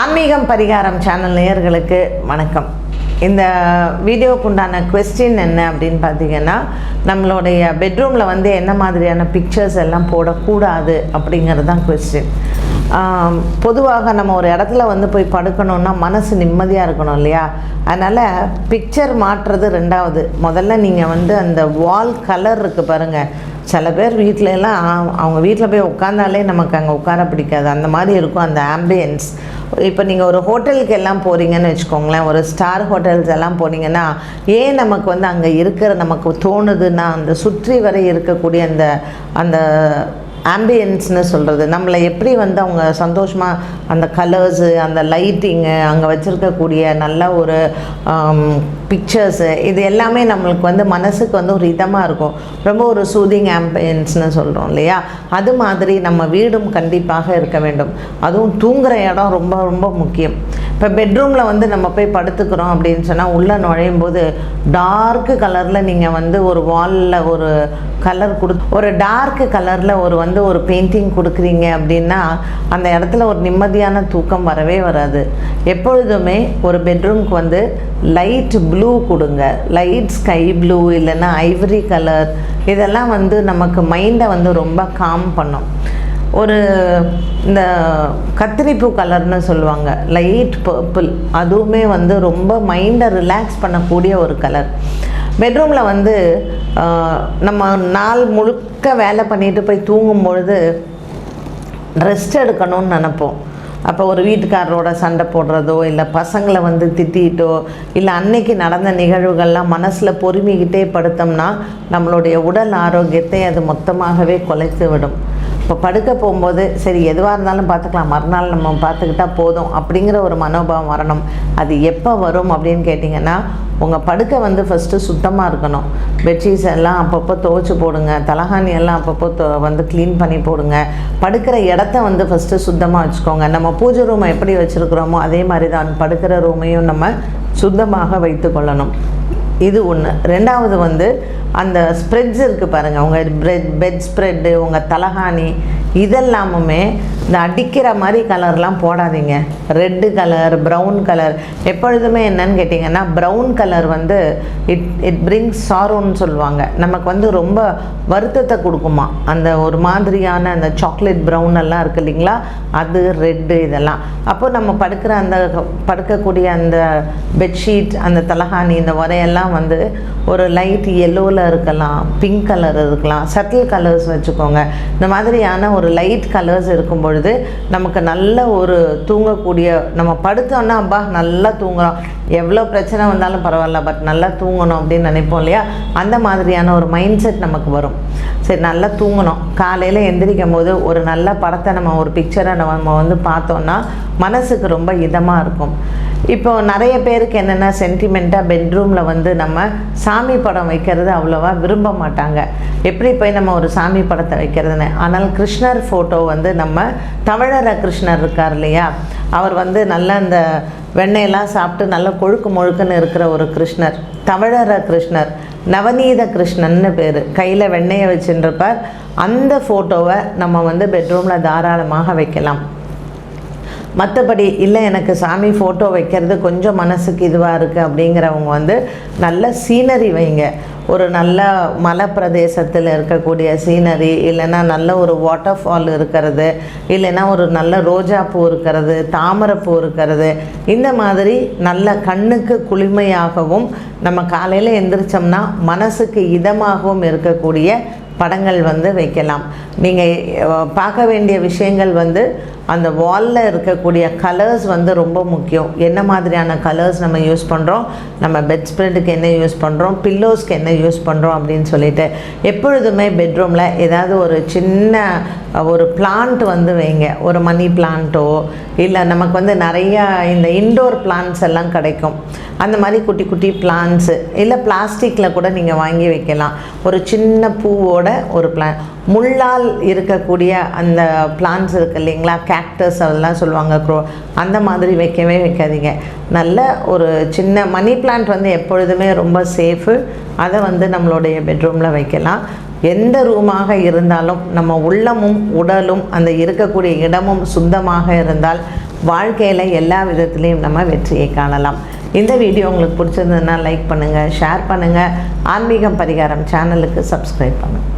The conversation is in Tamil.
ஆன்மீகம் பரிகாரம் சேனல் நேயர்களுக்கு வணக்கம். இந்த வீடியோவுக்கு உண்டான கொஸ்டின் என்ன அப்படின்னு பார்த்தீங்கன்னா நம்மளுடைய பெட்ரூமில் வந்து என்ன மாதிரியான பிக்சர்ஸ் எல்லாம் போடக்கூடாது அப்படிங்கிறது தான் கொஸ்டின் பொதுவாக நம்ம ஒரு இடத்துல வந்து போய் படுக்கணும்னா மனசு நிம்மதியாக இருக்கணும் இல்லையா? அதனால் பிக்சர் மாற்றுறது ரெண்டாவது. முதல்ல நீங்கள் வந்து அந்த வால் கலர் இருக்குது பாருங்கள் சில பேர் வீட்டில எல்லாம் அவங்க வீட்டில் போய் உட்காந்தாலே நமக்கு அங்கே உட்கார பிடிக்காது. அந்த மாதிரி இருக்கும் அந்த ஆம்பியன்ஸ் இப்போ நீங்கள் ஒரு ஹோட்டலுக்கு எல்லாம் போகிறீங்கன்னு வச்சுக்கோங்களேன் ஒரு ஸ்டார் ஹோட்டல்ஸ் எல்லாம் போனீங்கன்னா ஏன் நமக்கு வந்து அங்கே இருக்கிற நமக்கு தோணுதுன்னா அந்த சுற்றி வரை இருக்கக்கூடிய அந்த அந்த ஆம்பியன்ஸ்னு சொல்கிறது நம்மளை எப்படி வந்து அவங்க சந்தோஷமாக அந்த கலர்ஸு அந்த லைட்டிங்கு அங்கே வச்சுருக்கக்கூடிய நல்ல ஒரு பிக்சர்ஸு இது எல்லாமே நம்மளுக்கு வந்து மனசுக்கு வந்து ஒரு இதமாக இருக்கும். ரொம்ப ஒரு சூதிங் ஆம்பியன்ஸ்னு சொல்கிறோம் இல்லையா? அது மாதிரி நம்ம வீடும் கண்டிப்பாக இருக்க வேண்டும். அதுவும் தூங்குகிற இடம் ரொம்ப ரொம்ப முக்கியம். இப்போ பெட்ரூமில் வந்து நம்ம போய் படுத்துக்கிறோம் அப்படின்னு சொன்னால் உள்ளே நுழையும் போது டார்க்கு கலரில் நீங்கள் வந்து ஒரு வாலில் ஒரு கலர் கொடு ஒரு டார்க்கு கலரில் ஒரு வந்து ஒரு பெயிண்டிங் கொடுக்குறீங்க அப்படின்னா அந்த இடத்துல ஒரு நிம்மதியான தூக்கம் வரவே வராது. எப்பொழுதுமே ஒரு பெட்ரூம்க்கு வந்து லைட் ப்ளூ கொடுங்க. லைட் ஸ்கை ப்ளூ இல்லைன்னா ஐவரி கலர் இதெல்லாம் வந்து நமக்கு மைண்டை வந்து ரொம்ப காம் பண்ணும். ஒரு இந்த கத்திரிப்பூ கலர்னு சொல்லுவாங்க. லைட் பர்பிள் அதுவுமே வந்து ரொம்ப மைண்டை ரிலாக்ஸ் பண்ணக்கூடிய ஒரு கலர் பெட்ரூமில் வந்து நம்ம நாள் முழுக்க வேலை பண்ணிட்டு போய் தூங்கும் பொழுது ரெஸ்ட் எடுக்கணும்னு நினைப்போம். அப்போ ஒரு வீட்டுக்காரரோட சண்டை போடுறதோ இல்லை பசங்களை வந்து திட்டிட்டோ இல்லை அன்னைக்கு நடந்த நிகழ்வுகள்லாம் மனசில் பொறுமிக்கிட்டே படுத்தோம்னா நம்மளுடைய உடல் ஆரோக்கியத்தை அது மொத்தமாகவே குலைத்து விடும் இப்போ படுக்க போகும்போது சரி எதுவாக இருந்தாலும் பார்த்துக்கலாம். மறுநாள் நம்ம பார்த்துக்கிட்டா போதும் அப்படிங்கிற ஒரு மனோபாவம் வரணும். அது எப்போ வரும் அப்படின்னு கேட்டிங்கன்னா உங்கள் படுக்கை வந்து ஃபஸ்ட்டு சுத்தமாக இருக்கணும். பெட்ஷீட்ஸ் எல்லாம் அப்பப்போ துவைச்சி போடுங்க. தலகாணி எல்லாம் அப்பப்போ தொ- வந்து க்ளீன் பண்ணி போடுங்க. படுக்கிற இடத்த வந்து ஃபஸ்ட்டு சுத்தமாக வச்சுக்கோங்க. நம்ம பூஜை ரூமை எப்படி வச்சுருக்குறோமோ அதே மாதிரி தான் படுக்கிற ரூமையும் நம்ம சுத்தமாக வைத்து கொள்ளணும். இது ஒன்று ரெண்டாவது வந்து அந்த ஸ்ப்ரெட்ஸ் இருக்குது பாருங்கள் உங்கள் பெட் பெட் ஸ்ப்ரெட்டு உங்கள் தலகாணி இதெல்லாமுமே இந்த அடிக்கிற மாதிரி கலர்லாம் போடாதீங்க. ரெட்டு கலர் ப்ரௌன் கலர் எப்பொழுதுமே என்னன்னு கேட்டிங்கன்னா ப்ரௌன் கலர் வந்து இட் இட் பிரிங்ஸ் சாரோன்னு சொல்லுவாங்க. நமக்கு வந்து ரொம்ப வருத்தத்தை கொடுக்குமா? அந்த ஒரு மாதிரியான அந்த சாக்லேட் ப்ரௌன் எல்லாம் இருக்குது இல்லைங்களா? அது ரெட்டு இதெல்லாம். அப்போது நம்ம படுக்கிற அந்த படுக்கக்கூடிய அந்த பெட்ஷீட் அந்த தலகாணி இந்த உரையெல்லாம் வந்து ஒரு லைட் எல்லோவில் இருக்கலாம் பிங்க் கலர் இருக்கலாம் சட்டில் கலர்ஸ் வச்சுக்கோங்க. இந்த மாதிரியான ஒரு லைட் கலர்ஸ் இருக்கும் பொழுது நமக்கு நல்ல ஒரு தூங்கக்கூடிய நம்ம படுத்தோன்னா அப்பா நல்லா தூங்குகிறோம் எவ்வளோ பிரச்சனை வந்தாலும் பரவாயில்ல பட் நல்லா தூங்கணும் அப்படின்னு நினைப்போம் இல்லையா? அந்த மாதிரியான ஒரு மைண்ட் செட் நமக்கு வரும். சரி நல்லா தூங்கணும். காலையில் எந்திரிக்கும் போது ஒரு நல்ல படத்தை நம்ம ஒரு பிக்சரை நம்ம வந்து பார்த்தோன்னா மனசுக்கு ரொம்ப இதமாக இருக்கும். இப்போ நிறைய பேருக்கு என்னென்ன சென்டிமெண்ட்டாக பெட்ரூமில் வந்து நம்ம சாமி படம் வைக்கிறது அவ்வளோவா விரும்ப மாட்டாங்க. எப்படி போய் நம்ம ஒரு சாமி படத்தை வைக்கிறதுன்னு? ஆனால் கிருஷ்ணர் ஃபோட்டோ வந்து நம்ம தமிழர கிருஷ்ணர் இருக்கார் இல்லையா? அவர் வந்து நல்ல அந்த வெண்ணெயெல்லாம் சாப்பிட்டு நல்ல கொழுக்கு முழுக்குன்னு இருக்கிற ஒரு கிருஷ்ணர். தமிழர கிருஷ்ணர் நவநீத கிருஷ்ணன்னு பேர். கையில் வெண்ணெயை வச்சுருப்பார் அந்த ஃபோட்டோவை நம்ம வந்து பெட்ரூமில் தாராளமாக வைக்கலாம். மற்றபடி இல்லை எனக்கு சாமி ஃபோட்டோ வைக்கிறது கொஞ்சம் மனசுக்கு இதுவாக இருக்குது அப்படிங்கிறவங்க வந்து நல்ல சீனரி வைங்க. ஒரு நல்ல மலை பிரதேசத்தில் இருக்கக்கூடிய சீனரி இல்லைன்னா நல்ல ஒரு வாட்டர் ஃபால் இருக்கிறது இல்லைன்னா ஒரு நல்ல ரோஜா பூ இருக்கிறது தாமரைப்பூ இருக்கிறது. இந்த மாதிரி நல்ல கண்ணுக்கு குளிமையாகவும் நம்ம காலையில் எந்திரிச்சோம்னா மனசுக்கு இதமாகவும் இருக்கக்கூடிய படங்கள் வந்து வைக்கலாம். நீங்கள் பார்க்க வேண்டிய விஷயங்கள் வந்து அந்த வாலில் இருக்கக்கூடிய கலர்ஸ் வந்து ரொம்ப முக்கியம். என்ன மாதிரியான கலர்ஸ் நம்ம யூஸ் பண்ணுறோம் நம்ம பெட் ஸ்ப்ரெட்டுக்கு என்ன யூஸ் பண்ணுறோம் பில்லோஸ்க்கு என்ன யூஸ் பண்ணுறோம் அப்படின்னு சொல்லிட்டு. எப்பொழுதுமே பெட்ரூமில் ஏதாவது ஒரு சின்ன ஒரு பிளான்ட் வந்து வைங்க. ஒரு மணி பிளான்ட்டோ இல்லை நமக்கு வந்து நிறையா இந்த இன்டோர் பிளான்ட்ஸ் எல்லாம் கிடைக்கும். அந்த மாதிரி குட்டி குட்டி பிளான்ட்ஸு இல்லை பிளாஸ்டிக்கில் கூட நீங்கள் வாங்கி வைக்கலாம். ஒரு சின்ன பூவோட ஒரு பிளான் முள்ளால் இருக்கக்கூடிய அந்த பிளான்ஸ் இருக்கு இல்லைங்களா? கேக்டஸ் அதெல்லாம் சொல்லுவாங்க. க்ரோ அந்த மாதிரி வைக்கவே வைக்காதீங்க. நல்ல ஒரு சின்ன மணி பிளான்ட் வந்து எப்பொழுதுமே ரொம்ப சேஃபு அதை வந்து நம்மளுடைய பெட்ரூமில் வைக்கலாம். எந்த ரூமாக இருந்தாலும் நம்ம உள்ளமும் உடலும் அந்த இருக்கக்கூடிய இடமும் சுத்தமாக இருந்தால் வாழ்க்கையில் எல்லா விதத்துலேயும் நம்ம வெற்றியை காணலாம். இந்த வீடியோ உங்களுக்கு பிடிச்சிருந்ததுன்னா லைக் பண்ணுங்கள் ஷேர் பண்ணுங்கள் ஆன்மீகம் பரிகாரம் சேனலுக்கு சப்ஸ்கிரைப் பண்ணுங்கள்